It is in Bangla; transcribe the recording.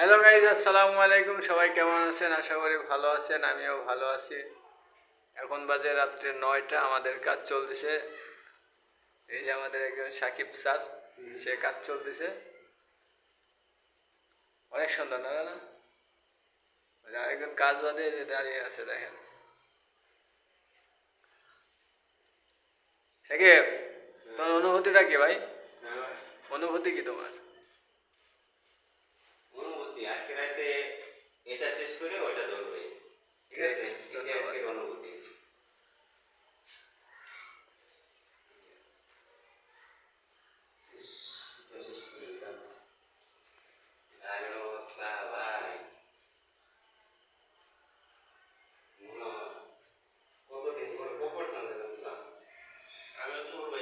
হ্যালো গাইজ আসসালামু আলাইকুম। সবাই কেমন আছেন? আশা করি ভালো আছেন আমিও ভালো আছি। এখন বাজে রাত্রে নয়টা আমাদের কাজ চলতেছে। এই যে আমাদের একজন সাকিব স্যার সে কাজ চলতেছে। অনেক সুন্দর না না আরেকজন কাজ বাদে যে দাঁড়িয়ে আছে দেখেন। সাকিব তোমার অনুভূতিটা কি ভাই? অনুভূতি কি তোমার? অনুভূতি আজকে রাতে এটা শেষ করে ওটা ধরবে ঠিক আছে? হ্যাঁ, এটা আজকের অনুভূতি। কতদিন পরে কখন আমি তো বলব